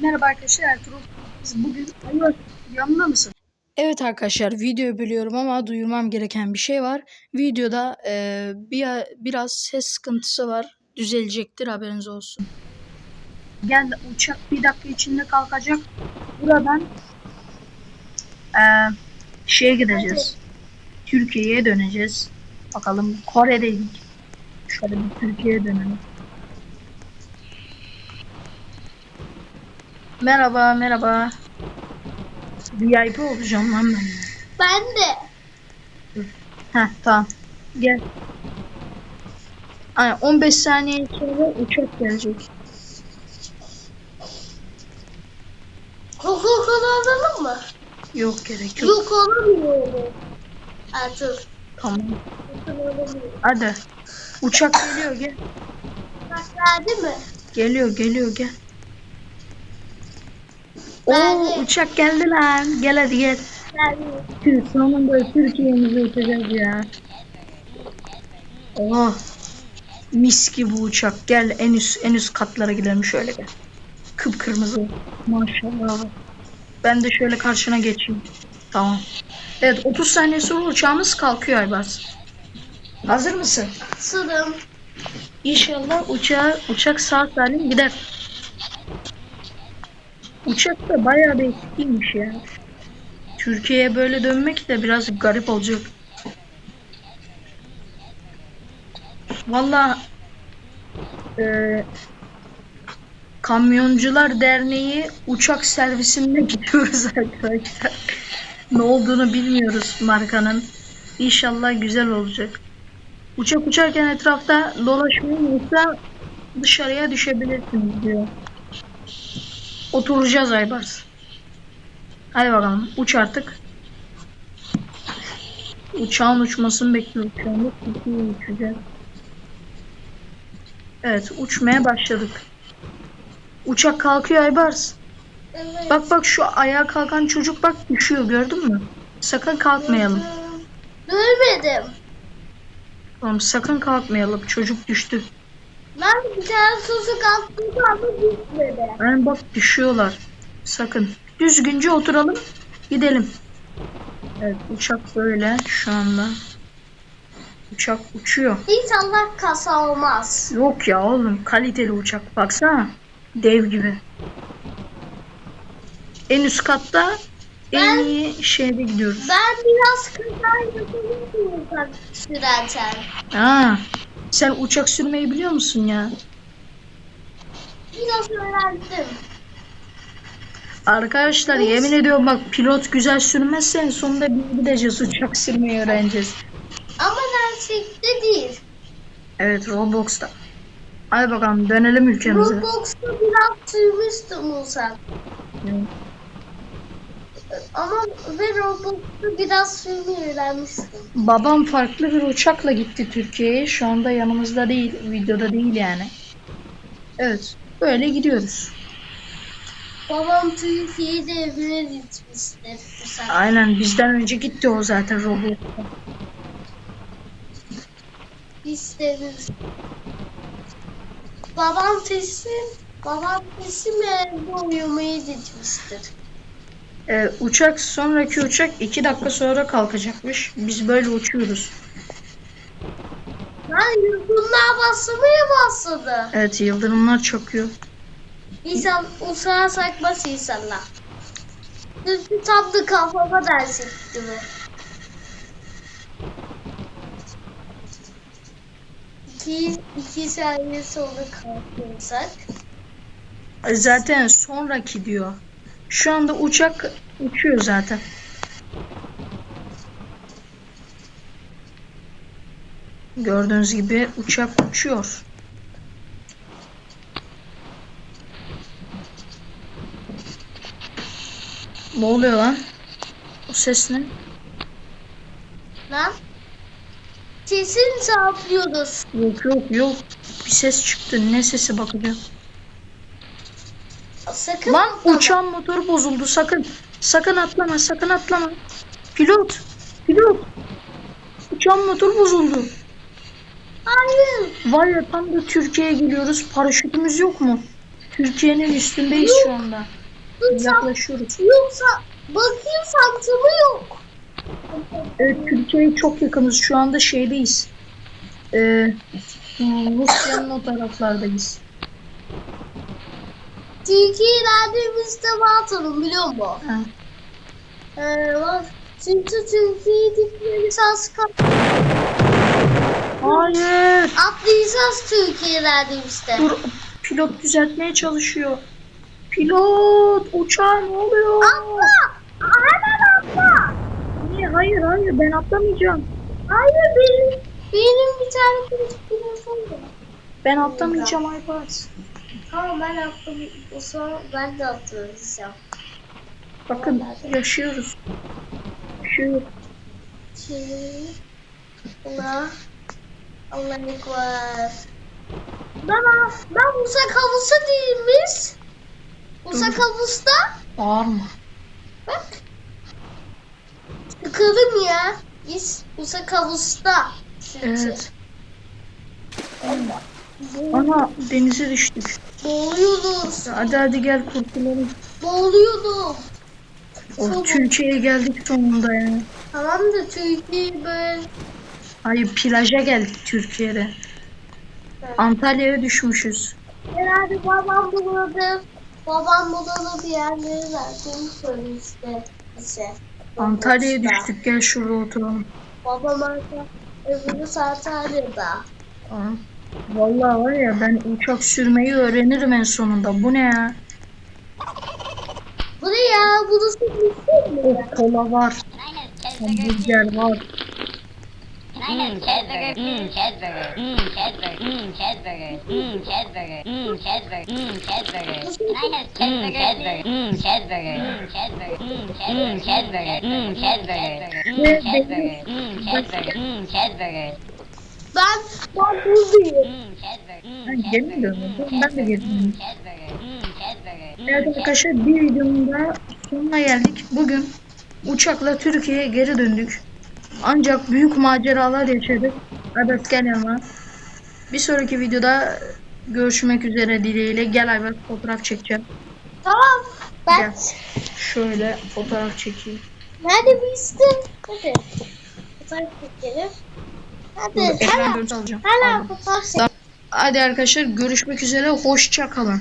Merhaba arkadaşlar Ertuğrul. Biz bugün Ayol yanında mısın? Evet arkadaşlar videoyu bölüyorum ama duyurmam gereken bir şey var. Videoda e, bir, biraz ses sıkıntısı var. Düzelecektir haberiniz olsun. Gel uçak bir dakika içinde kalkacak. Buradan e, şeye gideceğiz. Türkiye'ye döneceğiz. Bakalım Kore'deydik. Şöyle bir Türkiye'ye dönelim. Merhaba, merhaba. VIP olacağım lan ben. Ben de. Heh, tamam. Gel. Aynen 15 saniye sonra uçak gelecek. Coca-Cola alalım mı? Yok gerek yok. Yok alamıyorum. Artık. Tamam. Hadi. Uçak geliyor gel. Bak geldi mi? Geliyor geliyor gel. Oo uçak geldi lan. Gel hadi gel. Tüh, sonunda Türkiye'mize uçacağız ya. Oh. Mis gibi uçak. Gel en üst en üst katlara gidelim şöyle gel. Kıpkırmızı. Maşallah. Ben de şöyle karşına geçeyim. Tamam. Evet 30 saniye sonra uçağımız kalkıyor Aybars. Hazır mısın? Sırım. İnşallah uçağa, uçak sağ salim gider. Uçak da bayağı bir eskiymiş ya. Türkiye'ye böyle dönmek de biraz garip olacak. Valla eee, Kamyoncular Derneği uçak servisinde gidiyoruz arkadaşlar. ne olduğunu bilmiyoruz markanın. İnşallah güzel olacak. Uçak uçarken etrafta dolaşmayın dışarıya düşebilirsiniz diyor. Oturacağız Aybars. Hadi bakalım uç artık. Uçağın uçmasını bekliyoruz şu anda. Uçacağız. Evet uçmaya başladık. Uçak kalkıyor Aybars. Evet. Bak bak şu ayağa kalkan çocuk bak düşüyor gördün mü? Sakın kalkmayalım. Görmedim. Tamam sakın kalkmayalım. Çocuk düştü. Ben bir tane sosu kalktım ama gitmedi. Yani bak düşüyorlar. Sakın. Düzgünce oturalım. Gidelim. Evet uçak böyle şu anda. Uçak uçuyor. İnşallah kasa olmaz. Yok ya oğlum kaliteli uçak. Baksana. Dev gibi. En üst katta en Ben- iyi şeyde gidiyoruz. Ben biraz kaza yapabilirim uçak sürerken. Ha, sen uçak sürmeyi biliyor musun ya? Biraz öğrendim. Arkadaşlar yemin ediyorum bak pilot güzel sürmezse en sonunda biz gideceğiz uçak sürmeyi öğreneceğiz. Ama gerçekte değil. Evet Roblox'ta. Hadi bakalım dönelim ülkemize. Roblox'ta biraz sürmüştüm uçak. Evet. Ama ben Roblox'ta biraz sürmeyi öğrenmiştim. Babam farklı bir uçakla gitti Türkiye'ye. Şu anda yanımızda değil, videoda değil yani. Evet, böyle gidiyoruz. Babam Türkiye'de evine gitmişti uçak. Aynen bizden önce gitti o zaten Roblox'ta. İsteriz. Babam teslim, babam teslim evde uyumaya gitmiştir. Ee, uçak sonraki uçak 2 dakika sonra kalkacakmış. Biz böyle uçuyoruz. Ben yıldırımlar basmaya başladı. Evet yıldırımlar çakıyor. İnsan uçağa sakmaz insanlar. Tam da kafama ders etti bu. İki, iki saniye sonra kalkıyorsak. Zaten sonraki diyor. Şu anda uçak uçuyor zaten. Gördüğünüz gibi uçak uçuyor. Ne oluyor lan? O ses ne? Lan? Kesin çarpıyoruz. Yok yok yok. Bir ses çıktı. Ne sesi bakacağım. Sakın Lan atlama. uçağın motoru bozuldu. Sakın. Sakın atlama. Sakın atlama. Pilot. Pilot. Uçağın motoru bozuldu. Hayır. Var ya tam da Türkiye'ye geliyoruz. Paraşütümüz yok mu? Türkiye'nin üstündeyiz şu anda. Yaklaşıyoruz. yoksa bakayım sancımı yok. Evet Türkiye'ye çok yakınız. Şu anda şeydeyiz. Ee, Rusya'nın o taraflardayız. Türkiye'den de Mustafa atalım biliyor musun? Ha. Ee, bak. Çünkü Türkiye'ye gitme lisansı kap. Hayır. Atlı lisans Türkiye'den işte. Dur pilot düzeltmeye çalışıyor. Pilot uçağa ne oluyor? Atla! Hemen atla! Niye? Hayır hayır ben atlamayacağım. Hayır benim, benim bir tane telefon var. Ben atlamayacağım Aybars. Tamam ben attım. O zaman ben de atlayacağım. Bakın yaşıyoruz. Yaşıyoruz. Allah Allah ekber. Ben ben Musa kavusa değil miyiz? Musa Dur. kavusta Bağırma. bak. Sıkıldım ya. Biz Musa kavusta. Evet. Ana denize düştük. Boğuluyorduk. Hadi hadi gel kurtulalım. Boğuluyorduk. Oh, Türkiye'ye geldik sonunda ya. Tamam da Türkiye böyle Hayır plaja geldik Türkiye'de. Antalya'ya düşmüşüz. herhalde babam buladı. Babam buladı bir yerleri verdiğini söylemişti bize. Antalya'ya düştük gel şurada oturalım. Babam arka öbürü Antalya'da. Aa, Vallahi var ya ben uçak sürmeyi öğrenirim en sonunda. Bu ne ya? Bu ne ya? Burası bir şey mi? Oh kola var. Hamburger var. Mmm, cheeseburger, mmm, cheeseburger, mmm, cheeseburger, mmm, cheeseburger, mmm, cheeseburger, mmm, cheeseburger, mmm, cheeseburger. Can I have cheeseburger, mmm, cheeseburger, mmm, cheeseburger, mmm, cheeseburger, mmm, cheeseburger, mmm, cheeseburger, mmm, cheeseburger, mmm, cheeseburger, ben buradayım. mmm, cheeseburger, Ben? Ben de geri döndüm. cheeseburger, mmm, cheeseburger, mmm, Evet arkadaşlar bir videonun daha sonuna geldik. Bugün uçakla Türkiye'ye geri döndük. Ancak büyük maceralar yaşadık. Adas gel yanıma. Bir sonraki videoda görüşmek üzere dileğiyle. Gel Ayber fotoğraf çekeceğim. Tamam. Ben Gel. Şöyle fotoğraf çekeyim. nerede bir istim? Hadi. Fotoğraf çekelim. Hadi. Hala. görüntüsü alacağım. Hala. Hadi arkadaşlar görüşmek üzere. Hoşça kalın.